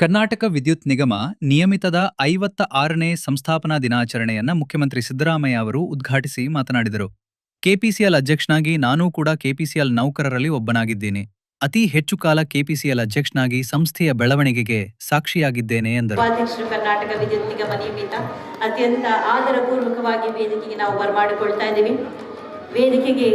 ಕರ್ನಾಟಕ ವಿದ್ಯುತ್ ನಿಗಮ ನಿಯಮಿತದ ಐವತ್ತ ಆರನೇ ಸಂಸ್ಥಾಪನಾ ದಿನಾಚರಣೆಯನ್ನ ಮುಖ್ಯಮಂತ್ರಿ ಸಿದ್ದರಾಮಯ್ಯ ಅವರು ಉದ್ಘಾಟಿಸಿ ಮಾತನಾಡಿದರು. ಕೆಪಿಸಿಎಲ್ ಅಧ್ಯಕ್ಷನಾಗಿ ನಾನೂ ಕೂಡ ಕೆಪಿಸಿಎಲ್ ನೌಕರರಲ್ಲಿ ಒಬ್ಬನಾಗಿದ್ದೇನೆ. ಅತಿ ಹೆಚ್ಚು ಕಾಲ ಕೆಪಿಸಿಎಲ್ ಅಧ್ಯಕ್ಷನಾಗಿ ಸಂಸ್ಥೆಯ ಬೆಳವಣಿಗೆಗೆ ಸಾಕ್ಷಿಯಾಗಿದ್ದೇನೆ ಎಂದರು. ಕರ್ನಾಟಕ ವಿದ್ಯುತ್ ನಿಗಮ ನಿಯಮಿತ, ಅತ್ಯಂತ ಆದರಪೂರ್ವಕವಾಗಿ ವೇದಿಕೆಗೆ ನಾವು ಬರಮಾಡಿಕೊಳ್ತಾ ವೇದಿಕೆಗೆ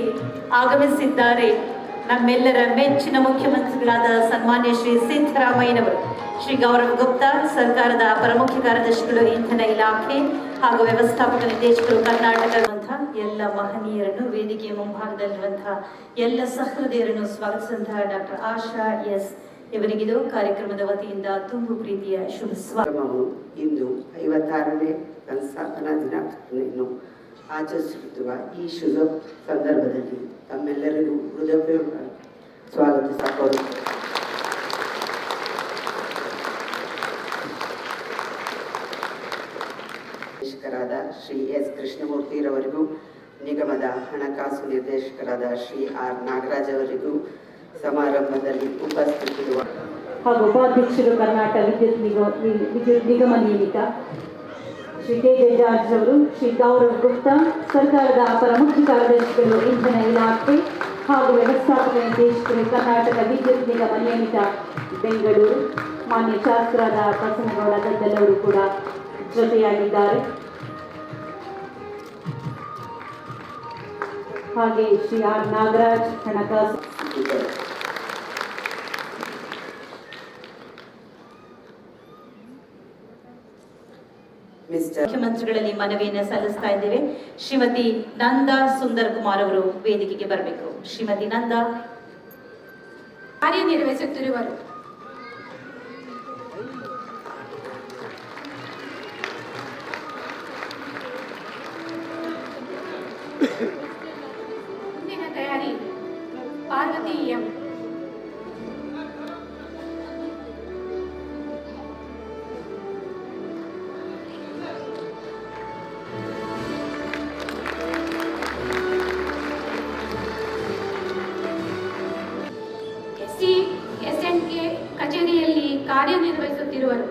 ಆಗಮಿಸಿದ್ದಾರೆ ನಮ್ಮೆಲ್ಲರ ಮೆಚ್ಚಿನ ಮುಖ್ಯಮಂತ್ರಿಗಳಾದ ಸನ್ಮಾನ್ಯ ಶ್ರೀ ಸಿದ್ದರಾಮಯ್ಯನವರು, ಶ್ರೀ ಗೌರವ್ ಗುಪ್ತಾ, ಸರ್ಕಾರದ ಅಪರ ಮುಖ್ಯ ಕಾರ್ಯದರ್ಶಿಗಳು, ಇಂಧನ ಇಲಾಖೆ ಹಾಗೂ ವ್ಯವಸ್ಥಾಪಕ ನಿರ್ದೇಶಕರು ಕರ್ನಾಟಕದಂತಹ ಎಲ್ಲ ಮಹನೀಯರನ್ನು ವೇದಿಕೆಯ ಮುಂಭಾಗದಲ್ಲಿರುವಂತಹ ಎಲ್ಲ ಸಹೃದಯರನ್ನು ಸ್ವಾಗತಿಸಿದಂತಹ ಡಾಕ್ಟರ್ ಆಶಾ ಎಸ್ ಇವರಿಗಿದು ಕಾರ್ಯಕ್ರಮದ ವತಿಯಿಂದ ತುಂಬು ಪ್ರೀತಿಯ ಶುಭ ಸ್ವಾಗತ ಇಂದು ಐವತ್ತಾರನೇ ಸಂಸ್ಥಾಪನಾ ದಿನಾಚರಣೆಯನ್ನು ಆಚರಿಸುತ್ತಿರುವ ಈ ಶುಭ ಸಂದರ್ಭದಲ್ಲಿ ತಮ್ಮೆಲ್ಲರಿಗೂ ಹೃದಯಪೂರ್ವಕ ಸ್ವಾಗತ ಕೋರುತ್ತೇನೆ ಶ್ರೀ ಎಸ್ ಕೃಷ್ಣಮೂರ್ತಿರವರಿಗೂ ನಿಗಮದ ಹಣಕಾಸು ನಿರ್ದೇಶಕರಾದ ಶ್ರೀ ಆರ್ ನಾಗರಾಜ್ ಅವರಿಗೂ ಸಮಾರಂಭದಲ್ಲಿ ಉಪಸ್ಥಿತಿರುವ ಹಾಗೂ ಉಪಾಧ್ಯಕ್ಷರು ಕರ್ನಾಟಕ ವಿದ್ಯುತ್ ನಿಗಮ ವಿದ್ಯುತ್ ನಿಗಮ ನಿಯಮಿತ ಶ್ರೀ ಕೆ ಜಾರ್ಜ್ ಅವರು, ಶ್ರೀ ಗೌರವ್ ಗುಪ್ತಾ, ಸರ್ಕಾರದ ಅಪರ ಮುಖ್ಯ ಕಾರ್ಯದರ್ಶಿಗಳು, ಇಂಧನ ಇಲಾಖೆ ಹಾಗೂ ವ್ಯವಸ್ಥಾಪಕ ನಿರ್ದೇಶಕರು, ಕರ್ನಾಟಕ ವಿದ್ಯುತ್ ನಿಗಮ ನಿಯಮಿತ ಬೆಂಗಳೂರು. ಮಾನ್ಯ ಶಾಸ್ತ್ರದ ಬಸನಗೌಡ ಗದ್ದಲವರು ಕೂಡ ಜೊತೆಯಾಗಿದ್ದಾರೆ. ಹಾಗೆ ಶ್ರೀ ಆರ್ ನಾಗರಾಜ್ ಹಣಕಾಸು. ಮುಖ್ಯಮಂತ್ರಿಗಳಲ್ಲಿ ಮನವಿಯನ್ನು ಸಲ್ಲಿಸ್ತಾ ಇದ್ದೇವೆ. ಶ್ರೀಮತಿ ನಂದಾ ಸುಂದರ್ ಕುಮಾರ್ ಅವರು ವೇದಿಕೆಗೆ ಬರಬೇಕು. ಶ್ರೀಮತಿ ನಂದಾ. ಕಾರ್ಯನಿರ್ವಹಿಸುತ್ತಿರುವರು. ಮುಂದಿನ ತಯಾರಿ ಪಾರ್ವತಿ ಎಂ. ಕಾರ್ಯನಿರ್ವಹಿಸುತ್ತಿರುವರು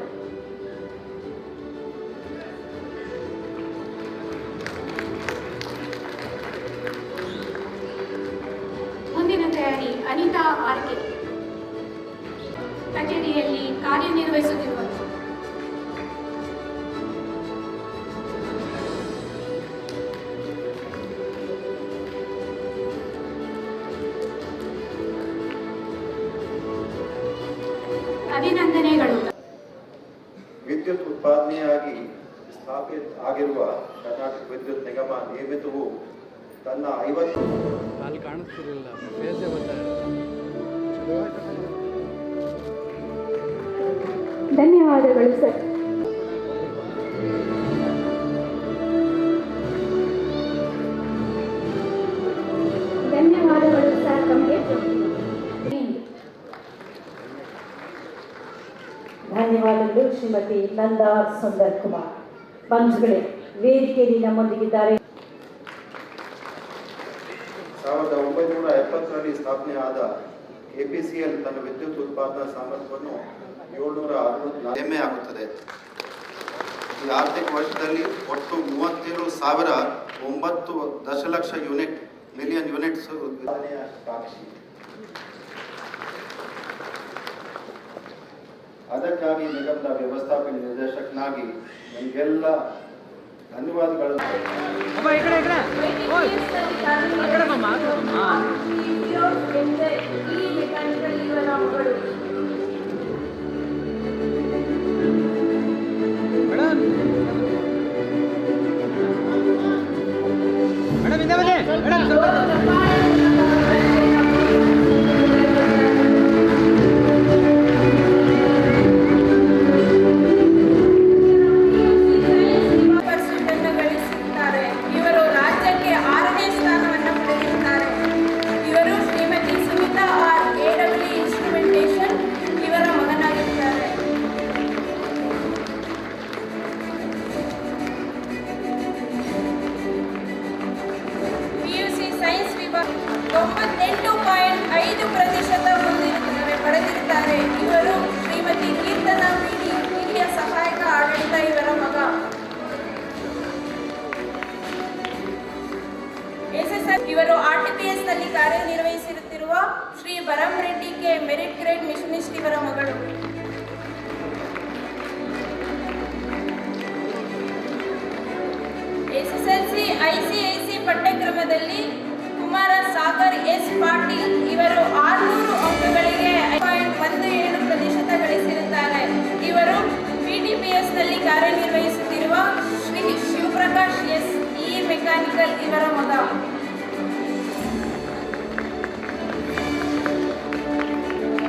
ಮುಂದಿನ ತಯಾರಿ ಅನಿತಾ ಆರ್ಕೆ. ಕಚೇರಿಯಲ್ಲಿ ಕಾರ್ಯನಿರ್ವಹಿಸುತ್ತಿರುವರು. ಅಭಿನಂದನೆಗಳು. ವಿದ್ಯುತ್ ಉತ್ಪಾದನೆಯಾಗಿ ಸ್ಥಾಪಿತ ಆಗಿರುವ ಕರ್ನಾಟಕ ವಿದ್ಯುತ್ ನಿಗಮ ನಿಯಮಿತವು ತನ್ನ ಐವತ್ತು ಅಲ್ಲಿ ಕಾಣಿಸ್ತಿರಲಿಲ್ಲ. ಧನ್ಯವಾದಗಳು ಸರ್. ಶ್ರೀಮತಿ ನಂದಾ ಸುಂದರ್ ಕುಮಾರ್. ಬಂಧುಗಳೇ ವೇದಿಕೆಯಲ್ಲಿ ನಮ್ಮೊಂದಿಗಿದ್ದಾರೆ. ಸಾವಿರದ ಒಂಬೈನೂರ ಎಪ್ಪತ್ತರಲ್ಲಿ ಸ್ಥಾಪನೆ ಆದ ಎಪಿಸಿಎಲ್ ತನ್ನ ವಿದ್ಯುತ್ ಉತ್ಪಾದನಾ ಸಾಮರ್ಥ್ಯವನ್ನು ಏಳ್ನೂರ ಅರವತ್ನಾಲ್ಕು ಹೆಮ್ಮೆ ಆಗುತ್ತದೆ. ಈ ಆರ್ಥಿಕ ವರ್ಷದಲ್ಲಿ ಒಟ್ಟು ಮೂವತ್ತೇಳು ಸಾವಿರ ಒಂಬತ್ತು ದಶಲಕ್ಷ ಯೂನಿಟ್ ಮಿಲಿಯನ್ ಯೂನಿಟ್ಸ್ ಸಾಕ್ಷಿ. ಅದಕ್ಕಾಗಿ ನಿಗಮದ ವ್ಯವಸ್ಥಾಪಕ ನಿರ್ದೇಶಕನಾಗಿ ನಮಗೆಲ್ಲ ಧನ್ಯವಾದಗಳು. Parama Reddy K merit grade machinist ಇವರ ಮಗಳು. ಎಸ್ಎಸ್ಎಲ್ಸಿ ಐಸಿಐಸಿ ಪಠ್ಯಕ್ರಮದಲ್ಲಿ ಕುಮಾರ ಸಾಗರ್ ಎಸ್ ಪಾಟೀಲ್ ಇವರು ಆರುನೂರು ಅಂಕಗಳಿಗೆ ಪಾಯಿಂಟ್ ಒಂದು ಏಳು ಪ್ರತಿಶತ ಗಳಿಸಿರುತ್ತಾರೆ. ಇವರು ಪಿಟಿಪಿಎಸ್ನಲ್ಲಿ ಕಾರ್ಯನಿರ್ವಹಿಸುತ್ತಿರುವ Shri Shivaprakash S E mechanical ಇವರ ಮಗ.